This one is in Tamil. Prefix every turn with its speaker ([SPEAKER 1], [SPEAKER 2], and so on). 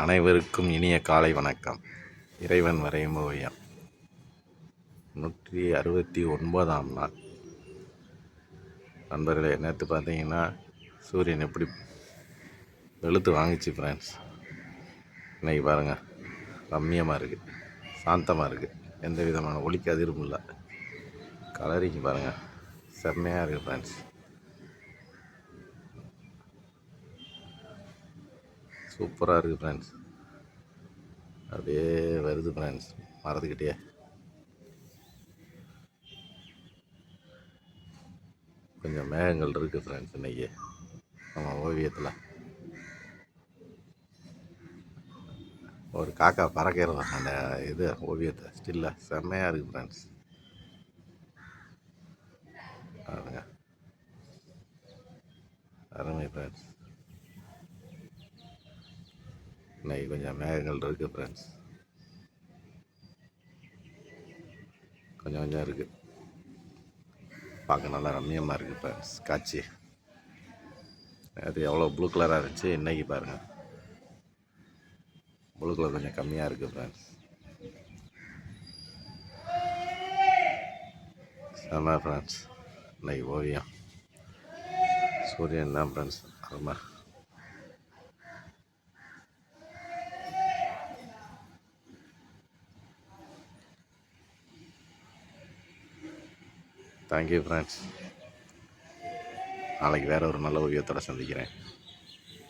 [SPEAKER 1] அனைவருக்கும் இனிய காலை வணக்கம். இறைவன் வரையும் ஓவியம் நூற்றி அறுபத்தி ஒன்பதாம் நாள். நண்பர்களே நேற்று பார்த்தீங்கன்னா சூரியன் எப்படி வெளுத்து வாங்கிச்சு ஃப்ரெண்ட்ஸ் இன்னைக்கு பாருங்கள் ரம்மியமாக இருக்குது சாந்தமாக இருக்குது எந்த விதமான ஒலிக்கு அதிர்வும் இல்லை. கலரிங் பாருங்கள் செம்மையாக இருக்குது ஃப்ரெண்ட்ஸ் சூப்பராக இருக்குது ஃப்ரெண்ட்ஸ் அப்படியே வருது ஃப்ரெண்ட்ஸ் மறந்துக்கிட்டே கொஞ்சம் மேகங்கள் இருக்குது ஃப்ரெண்ட்ஸ் இன்னைக்கு. நம்ம ஓவியத்தில். ஒரு காக்கா பறக்கிறது? அந்த இது ஓவியத்தை. ஸ்டில்ல செம்மையாக இருக்குது ஃப்ரெண்ட்ஸ் அருமை ஃப்ரெண்ட்ஸ் இன்னைக்கு கொஞ்சம் மேகங்கள் இருக்குது ஃப்ரெண்ட்ஸ் கொஞ்சம் கொஞ்சம் இருக்குது பார்க்க நல்லா ரம்மியமாக இருக்குது ஃப்ரெண்ட்ஸ் காட்சி. அது எவ்வளோ ப்ளூ கலராக இருந்துச்சு இன்னைக்கு பாருங்கள் ப்ளூ கலர் கொஞ்சம் கம்மியாக இருக்குது ஃப்ரெண்ட்ஸ் செம்ம ஃப்ரெண்ட்ஸ் இன்னைக்கு ஓவியம். சூரியன் தான் ஃப்ரெண்ட்ஸ் அருமை. தேங்க்யூ ஃப்ரெண்ட்ஸ் நாளைக்கு வேறு ஒரு நல்ல ஓவியத்தோடு சந்திக்கிறேன்.